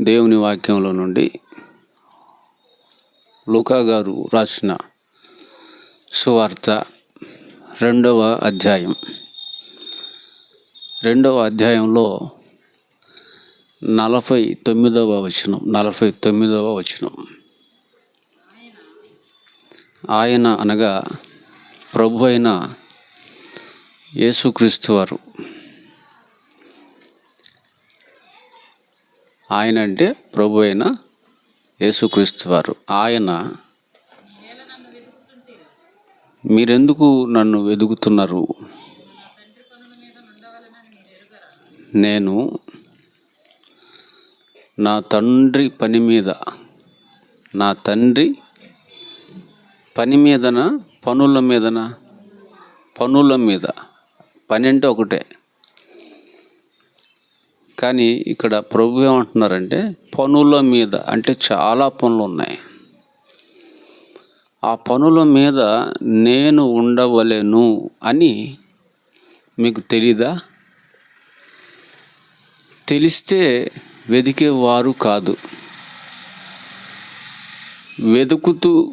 దేవుని వాక్యంలో నుండి లుకా గారు రాసిన సువార్త రెండవ అధ్యాయం. రెండవ అధ్యాయంలో నలభై తొమ్మిదవ వచనం నలభై తొమ్మిదవ వచనం. ఆయన అనగా ప్రభు అయిన యేసుక్రీస్తు వారు. ఆయన అంటే ప్రభు అయిన యేసుక్రీస్తు వారు. ఆయన మీరెందుకు నన్ను వెదుగుతున్నారు నేను నా తండ్రి పని మీద నా తండ్రి పని మీదన? పనుల మీదన? పనుల మీద. పని అంటే ఒకటే. కానీ ఇక్కడ ప్రభు ఏమంటున్నారంటే పనుల మీద అంటే చాలా పనులు ఉన్నాయి. ఆ పనుల మీద నేను ఉండవలెను అని మీకు తెలీదా? తెలిస్తే వెదికేవారు కాదు. వెతుకుతూ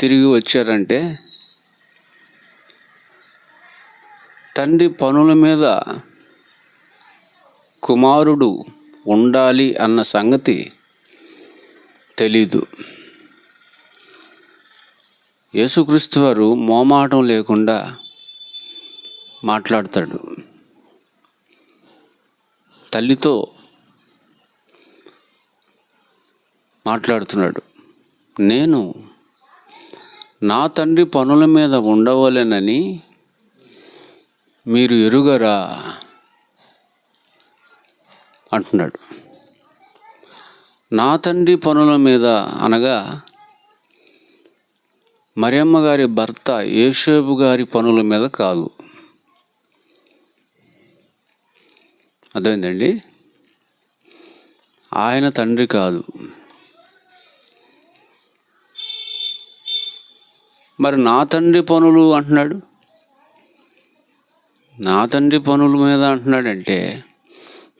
తిరిగి వచ్చారంటే తండ్రి పనుల మీద కుమారుడు ఉండాలి అన్న సంగతి తెలీదు. యేసుక్రీస్తు వారు మోమాటం లేకుండా మాట్లాడతాడు. తల్లితో మాట్లాడుతున్నాడు. నేను నా తండ్రి పనుల మీద ఉండవలెనని మీరు ఎరుగరా? అంటున్నాడు. నా తండ్రి పనుల మీద అనగా మరియమ్మ గారి భర్త యేషోబు గారి పనుల మీద కాదు. అర్థమైందండి? ఆయన తండ్రి కాదు. మరి నా తండ్రి పనులు అంటున్నాడు? నా తండ్రి పనుల మీద అంటున్నాడంటే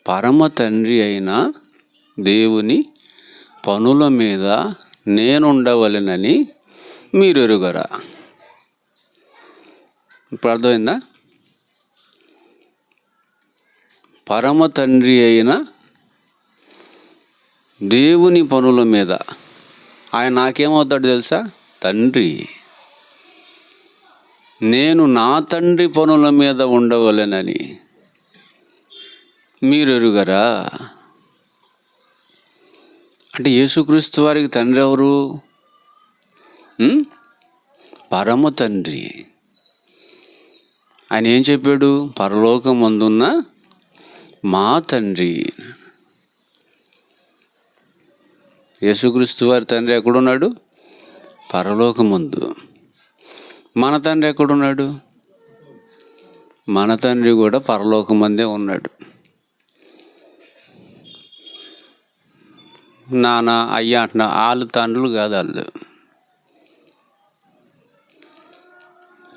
పరమ తండ్రి అయిన దేవుని పనుల మీద నేనుండవలెనని మీరు ఎరుగరా ఇప్పుడు అర్థమైందా? పరమ తండ్రి అయిన దేవుని పనుల మీద. ఆయన నాకేమవుతాడు తెలుసా? తండ్రి. నేను నా తండ్రి పనుల మీద ఉండవలెనని. మీరు ఎరుగరా అంటే యేసుక్రీస్తు వారికి తండ్రి ఎవరు పరమ తండ్రి. ఆయన ఏం చెప్పాడు? పరలోకం పరలోకమందున్న మా తండ్రి. యేసుక్రీస్తు వారి తండ్రి ఎక్కడున్నాడు? పరలోకముందు. మన తండ్రి ఎక్కడున్నాడు? మన తండ్రి కూడా పరలోకమందే ఉన్నాడు. నాన్న అయ్య అంటున్నా వాళ్ళు తండ్రులు కాదు వాళ్ళు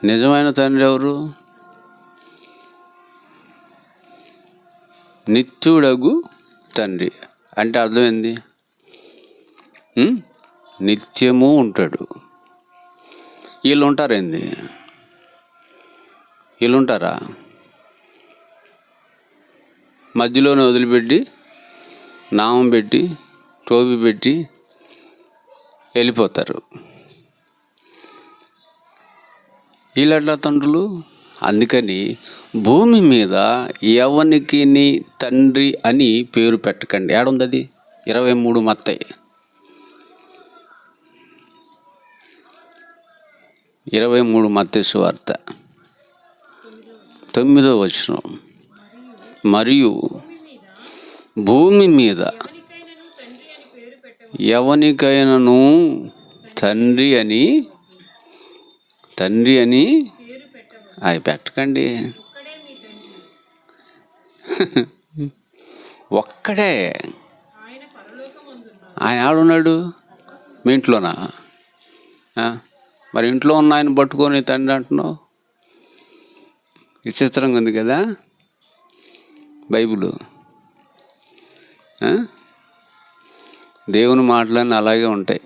నిజమైన తండ్రి ఎవరు? నిత్యుడగు తండ్రి. అంటే అర్థమైంది? నిత్యము ఉంటాడు. వీళ్ళు ఉంటారేంది వీళ్ళు ఉంటారా మధ్యలోనే వదిలిపెట్టి నామం పెట్టి టోపీ పెట్టి వెళ్ళిపోతారు. వీళ్ళట్లా తండ్రులు అందుకని భూమి మీద ఎవనికి తండ్రి అని పేరు పెట్టకండి. ఏడుంది అది ఇరవై మూడు మత్తయి. ఇరవై మూడు మత్తయి వార్త తొమ్మిదో వచనం. మరియు భూమి మీద ఎవనికైనాను తండ్రి అని తండ్రి అని అవి పెట్టకండి. ఒక్కడే. ఆయన ఆడున్నాడు? మీ ఇంట్లోనా? మరి ఇంట్లో ఉన్న ఆయన పట్టుకొని తండ్రి అంటున్నావు? విచిత్రంగా ఉంది కదా బైబుల్. దేవుని మాటలన్నీ అలాగే ఉంటాయి.